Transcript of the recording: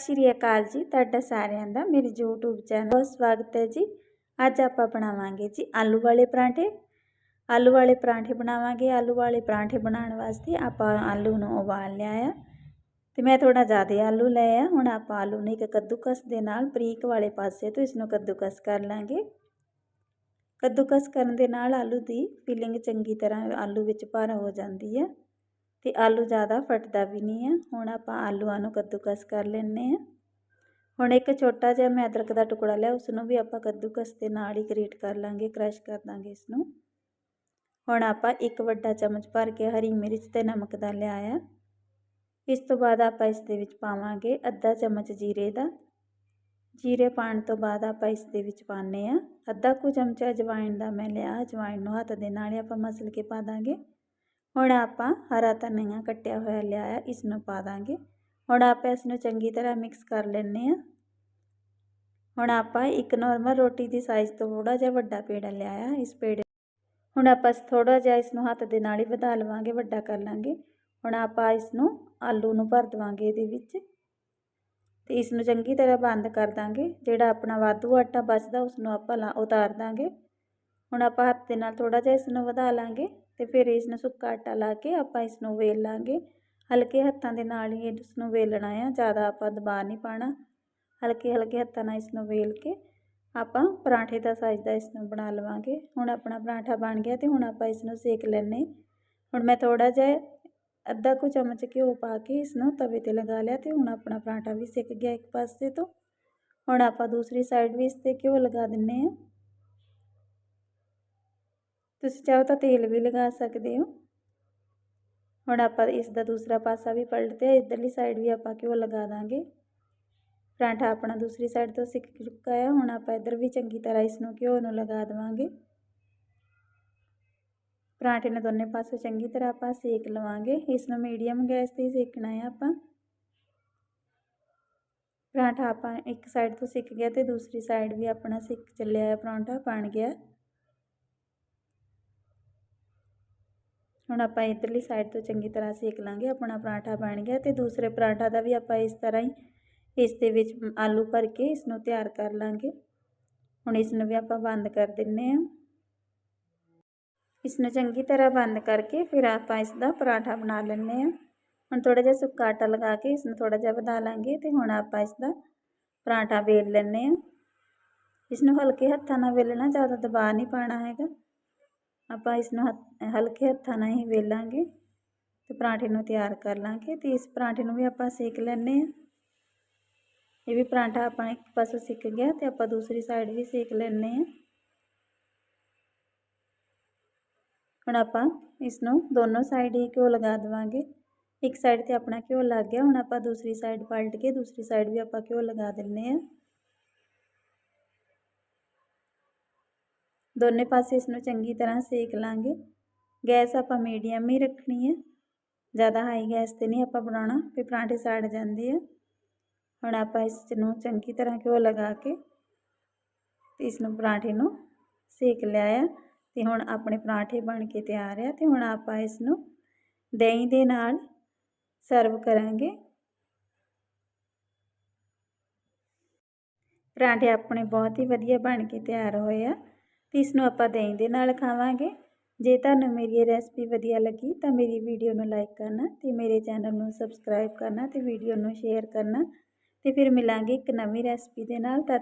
ਸ਼੍ਰੀ ਅਕਾਲ ਜੀ, ਤੁਹਾਡਾ ਸਾਰਿਆਂ ਦਾ, ਮੇਰੇ YouTube ਚੈਨਲ ਬਹੁਤ ਸਵਾਗਤ ਹੈ ਜੀ। ਅੱਜ ਆਪਾਂ ਬਣਾਵਾਂਗੇ ਜੀ ਆਲੂ ਵਾਲੇ ਪਰਾਂਠੇ। ਆਲੂ ਵਾਲੇ ਪਰਾਂਠੇ ਬਣਾਵਾਂਗੇ। ਆਲੂ ਵਾਲੇ ਪਰਾਂਠੇ ਬਣਾਉਣ ਵਾਸਤੇ ਆਪਾਂ ਆਲੂ ਨੂੰ ਉਬਾਲ ਲਿਆ ਆ ਤੇ ਮੈਂ ਥੋੜਾ ਜ਼ਿਆਦਾ ਆਲੂ ਲਏ ਆ ਹੁਣ ਆਪਾਂ ਆਲੂ ਨੂੰ ਇੱਕ ਕੱਦੂਕਸ ਦੇ ਨਾਲ ਬਰੀਕ ਵਾਲੇ ਪਾਸੇ ਤੋਂ ਇਸ ਨੂੰ ਕੱਦੂਕਸ ਕਰ ਲਾਂਗੇ। ਕੱਦੂਕਸ ਕਰਨ ਦੇ ਨਾਲ ਆਲੂ ਦੀ ਫੀਲਿੰਗ ਚੰਗੀ ਤਰ੍ਹਾਂ ਆਲੂ ਵਿੱਚ ਭਰ ਹੋ ਜਾਂਦੀ ਹੈ। ਅਤੇ ਆਲੂ ਜ਼ਿਆਦਾ ਫਟਦਾ ਵੀ ਨਹੀਂ ਹੈ ਹੁਣ ਆਪਾਂ ਆਲੂਆਂ ਨੂੰ ਕੱਦੂਕਸ ਕਰ ਲੈਂਦੇ ਹਾਂ। ਹੁਣ ਇੱਕ ਛੋਟਾ ਜਿਹਾ ਮੈਂ ਅਦਰਕ ਦਾ ਟੁਕੜਾ ਲਿਆ ਉਸ ਨੂੰ ਵੀ ਆਪਾਂ ਕੱਦੂਕਸ ਦੇ ਨਾਲ ਹੀ ਗ੍ਰੇਟ ਕਰ ਲਾਂਗੇ, ਕ੍ਰਸ਼ ਕਰ ਦਾਂਗੇ ਇਸ ਨੂੰ ਹੁਣ ਆਪਾਂ ਇੱਕ ਵੱਡਾ ਚਮਚ ਭਰ ਕੇ ਹਰੀ ਮਿਰਚ ਤੇ ਨਮਕ ਦਾ ਲਿਆ ਆ ਇਸ ਤੋਂ ਬਾਅਦ ਆਪਾਂ ਇਸ ਦੇ ਵਿੱਚ ਪਾਵਾਂਗੇ ਅੱਧਾ ਚਮਚ ਜੀਰੇ ਦਾ। ਜੀਰੇ ਪਾਣ ਤੋਂ ਬਾਅਦ ਆਪਾਂ ਇਸ ਦੇ ਵਿੱਚ ਪਾਣੇ ਆ ਅੱਧਾ ਕੁ ਚਮਚਾ ਅਜਵਾਇਣ ਦਾ ਮੈਂ ਲਿਆ, ਅਜਵਾਇਣ ਨੂੰ ਹੱਥ ਦੇ ਨਾਲ ਆਪਾਂ ਮਸਲ ਕੇ ਪਾ ਦਾਂਗੇ। ਹੁਣ ਆਪਾਂ ਹਰਾ ਧਨੀਆ ਕੱਟਿਆ ਹੋਇਆ ਲਿਆਇਆ ਆ ਇਸ ਨੂੰ ਪਾ ਦਾਂਗੇ। ਹੁਣ ਆਪਾਂ ਇਸ ਨੂੰ ਚੰਗੀ ਤਰ੍ਹਾਂ ਮਿਕਸ ਕਰ ਲੈਣੇ ਆ ਹੁਣ ਆਪਾਂ ਇੱਕ ਨਾਰਮਲ ਰੋਟੀ ਦੀ ਸਾਈਜ਼ ਤੋਂ ਥੋੜਾ ਜਿਹਾ ਵੱਡਾ ਪੇੜਾ ਲਿਆਇਆ, ਇਸ ਪੇੜੇ ਹੁਣ ਆਪਾਂ ਥੋੜਾ ਜਿਹਾ ਇਸ ਨੂੰ ਹੱਥ ਦੇ ਨਾਲ ਹੀ ਵਧਾ ਲਵਾਂਗੇ, ਵੱਡਾ ਕਰ ਲਾਂਗੇ। ਹੁਣ ਆਪਾਂ ਇਸ ਨੂੰ ਆਲੂ ਨੂੰ ਭਰ ਦਵਾਂਗੇ ਇਹਦੇ ਵਿੱਚ। ਤੇ ਇਸ ਨੂੰ ਚੰਗੀ ਤਰ੍ਹਾਂ ਬੰਦ ਕਰ ਦਾਂਗੇ। ਜਿਹੜਾ ਆਪਣਾ ਵਾਧੂ ਆਟਾ ਬਚਦਾ ਉਸ ਨੂੰ ਆਪਾਂ ਉਤਾਰ ਦਾਂਗੇ। ਹੁਣ ਆਪਾਂ ਹੱਥ ਦੇ ਨਾਲ ਥੋੜਾ ਜਿਹਾ ਇਸ ਨੂੰ ਵਧਾ ਲਾਂਗੇ। ਤੇ ਫਿਰ ਇਸ ਨੂੰ ਸੁੱਕਾ ਆਟਾ ਲਾ ਕੇ ਆਪਾਂ ਇਸ ਨੂੰ ਵੇਲ ਲਾਂਗੇ। ਹਲਕੇ ਹੱਥਾਂ ਦੇ ਨਾਲ ਹੀ ਇਸ ਨੂੰ ਵੇਲਣਾ ਆ, ਜ਼ਿਆਦਾ ਆਪਾਂ ਦਬਾ ਨਹੀਂ ਪਾਣਾ। ਹਲਕੇ ਹਲਕੇ ਹੱਥਾਂ ਨਾਲ ਇਸ ਨੂੰ ਵੇਲ ਕੇ ਆਪਾਂ ਪਰਾਂਠੇ ਦਾ ਸਾਈਜ਼ ਦਾ ਇਸ ਨੂੰ ਬਣਾ ਲਵਾਂਗੇ। ਹੁਣ ਆਪਣਾ ਪਰਾਂਠਾ ਬਣ ਗਿਆ ਤੇ ਹੁਣ ਆਪਾਂ ਇਸ ਨੂੰ ਸੇਕ ਲੈਣੇ ਹੁਣ ਮੈਂ ਥੋੜਾ ਜਿਹਾ ਅੱਧਾ ਕੁ ਚਮਚ ਘਿਓ ਪਾ ਕੇ ਇਸ ਨੂੰ ਤਵੇ ਤੇ ਲਗਾ ਲਿਆ ਤੇ ਹੁਣ ਆਪਣਾ ਪਰਾਂਠਾ ਵੀ ਸਿੱਕ ਗਿਆ ਇੱਕ ਪਾਸੇ ਤੋਂ। ਹੁਣ ਆਪਾਂ ਦੂਸਰੀ ਸਾਈਡ ਵੀ ਇਸ ਤੇ ਘਿਓ ਲਗਾ ਦਿੰਨੇ ਆ ਤੁਸੀਂ ਚਾਹੋ ਤਾਂ ਤੇਲ ਵੀ ਲਗਾ ਸਕਦੇ ਹੋ। ਹੁਣ ਆਪਾਂ ਇਸ ਦਾ ਦੂਸਰਾ ਪਾਸਾ ਵੀ ਪਲਟਦੇ ਆ ਇਧਰਲੀ ਸਾਈਡ ਵੀ ਆਪਾਂ ਘਿਓ ਲਗਾ ਦਾਂਗੇ। ਪਰਾਂਠਾ ਆਪਣਾ ਦੂਸਰੀ ਸਾਈਡ ਤੋਂ ਸਿੱਕ ਚੁੱਕਾ ਹੈ ਹੁਣ ਆਪਾਂ ਇਧਰ ਵੀ ਚੰਗੀ ਤਰ੍ਹਾਂ ਇਸ ਨੂੰ ਘਿਓ ਨੂੰ ਲਗਾ ਦੇਵਾਂਗੇ। ਪਰਾਂਠੇ ਨੂੰ ਦੋਨੇ ਪਾਸੇ ਚੰਗੀ ਤਰ੍ਹਾਂ ਆਪਾਂ ਸੇਕ ਲਵਾਂਗੇ ਇਸ ਨੂੰ ਮੀਡੀਅਮ ਗੈਸ ਤੇ ਸੇਕਣਾ ਹੈ ਆਪਾਂ। ਪਰਾਂਠਾ ਆਪਾਂ ਇੱਕ ਸਾਈਡ ਤੋਂ ਸਿੱਕ ਗਿਆ ਤੇ ਦੂਸਰੀ ਸਾਈਡ ਵੀ ਆਪਣਾ ਸਿੱਕ ਚੱਲਿਆ ਹੈ ਪਰਾਂਠਾ ਬਣ ਗਿਆ। ਹੁਣ ਆਪਾਂ ਇਧਰਲੀ ਸਾਈਡ ਤੋਂ ਚੰਗੀ ਤਰ੍ਹਾਂ ਸੇਕ ਲਾਂਗੇ, ਆਪਣਾ ਪਰਾਂਠਾ ਬਣ ਗਿਆ ਤੇ ਦੂਸਰੇ ਪਰਾਂਠਾ ਦਾ ਵੀ ਆਪਾਂ ਇਸ ਤਰ੍ਹਾਂ ਹੀ, ਇਸ ਦੇ ਵਿੱਚ ਆਲੂ ਭਰ ਕੇ ਇਸ ਨੂੰ ਤਿਆਰ ਕਰ ਲਾਂਗੇ। ਹੁਣ ਇਸ ਨੂੰ ਵੀ ਆਪਾਂ ਬੰਦ ਕਰ ਦਿੰਨੇ ਆ। ਇਸ ਨੂੰ ਚੰਗੀ ਤਰ੍ਹਾਂ ਬੰਦ ਕਰਕੇ ਫਿਰ ਆਪਾਂ ਇਸ ਦਾ ਪਰਾਂਠਾ ਬਣਾ ਲੈਂਦੇ ਆ। ਹੁਣ ਥੋੜਾ ਜਿਹਾ ਸੁੱਕਾ ਆਟਾ ਲਗਾ ਕੇ ਇਸ ਨੂੰ ਥੋੜਾ ਜਿਹਾ ਵਧਾ ਲਾਂਗੇ ਤੇ ਹੁਣ ਆਪਾਂ ਇਸ ਦਾ ਪਰਾਠਾ ਵੇਲ ਲੈਂਦੇ ਆ। ਇਸ ਨੂੰ ਹਲਕੇ ਹੱਥਾਂ ਨਾਲ ਵੇਲਣਾ, ਜ਼ਿਆਦਾ ਦਬਾਅ ਨਹੀਂ ਪਾਣਾ ਹੈਗਾ। ਆਪਾਂ ਇਸ ਨੂੰ ਹਲਕੇ ਹੱਥਾਂ ਨਾਲ ਹੀ ਵੇਲਾਂਗੇ ਤੇ ਪਰਾਂਠੇ ਨੂੰ ਤਿਆਰ ਕਰ ਲਾਂਗੇ ਤੇ ਇਸ ਪਰਾਂਠੇ ਨੂੰ ਵੀ ਆਪਾਂ ਸੇਕ ਲੈਣੇ ਆ ਇਹ ਵੀ ਪਰਾਂਠਾ ਆਪਾਂ ਇੱਕ ਪਾਸੇ ਸਿੱਕ ਗਿਆ ਤੇ ਆਪਾਂ ਦੂਸਰੀ ਸਾਈਡ ਵੀ ਸੇਕ ਲੈਣੇ ਆ ਹੁਣ ਆਪਾਂ ਇਸ ਨੂੰ ਦੋਨੋਂ ਸਾਈਡ ਹੀ ਘਿਓ ਲਗਾ ਦੇਵਾਂਗੇ। ਇੱਕ ਸਾਈਡ ਤੇ ਆਪਣਾ ਘਿਓ ਲੱਗ ਗਿਆ, ਹੁਣ ਆਪਾਂ ਦੂਸਰੀ ਸਾਈਡ ਪਲਟ ਕੇ ਦੂਸਰੀ ਸਾਈਡ ਵੀ ਆਪਾਂ ਘਿਓ ਲਗਾ ਦਿੰਨੇ ਆ ਦੋਨੇ ਪਾਸੇ ਇਸ ਨੂੰ ਚੰਗੀ ਤਰ੍ਹਾਂ ਸੇਕ ਲਾਂਗੇ। ਗੈਸ ਆਪਾਂ ਮੀਡੀਅਮ ਹੀ ਰੱਖਣੀ ਹੈ। ਜ਼ਿਆਦਾ ਹਾਈ ਗੈਸ ਤੇ ਨਹੀਂ ਆਪਾਂ ਬਣਾਉਣਾ, ਵੀ ਪਰਾਂਠੇ ਸੜ ਜਾਂਦੇ ਆ। ਹੁਣ ਆਪਾਂ ਇਸ ਨੂੰ ਚੰਗੀ ਤਰ੍ਹਾਂ ਘਿਓ ਲਗਾ ਕੇ ਤੇ ਇਸ ਨੂੰ ਪਰਾਂਠੇ ਨੂੰ ਸੇਕ ਲਿਆ ਆ ਤੇ ਹੁਣ ਆਪਣੇ ਪਰਾਂਠੇ ਬਣ ਕੇ ਤਿਆਰ ਆ ਤੇ ਹੁਣ ਆਪਾਂ ਇਸ ਨੂੰ ਦਹੀਂ ਦੇ ਨਾਲ ਸਰਵ ਕਰਾਂਗੇ। ਪਰਾਂਠੇ ਆਪਣੇ ਬਹੁਤ ਹੀ ਵਧੀਆ ਬਣ ਕੇ ਤਿਆਰ ਹੋਏ ਆ। ਤੇ ਇਸ ਨੂੰ ਆਪਾਂ ਦਹੀਂ ਦੇ ਨਾਲ ਖਾਵਾਂਗੇ। ਜੇ ਤੁਹਾਨੂੰ ਮੇਰੀ ਇਹ ਰੈਸਪੀ ਵਧੀਆ ਲੱਗੀ ਤਾਂ ਮੇਰੀ ਵੀਡੀਓ ਨੂੰ ਲਾਈਕ ਕਰਨਾ ਤੇ ਮੇਰੇ ਚੈਨਲ ਨੂੰ ਸਬਸਕ੍ਰਾਈਬ ਕਰਨਾ ਤੇ ਵੀਡੀਓ ਨੂੰ ਸ਼ੇਅਰ ਕਰਨਾ ਤੇ ਫਿਰ ਮਿਲਾਂਗੇ ਇੱਕ ਨਵੀਂ ਰੈਸਪੀ ਦੇ ਨਾਲ।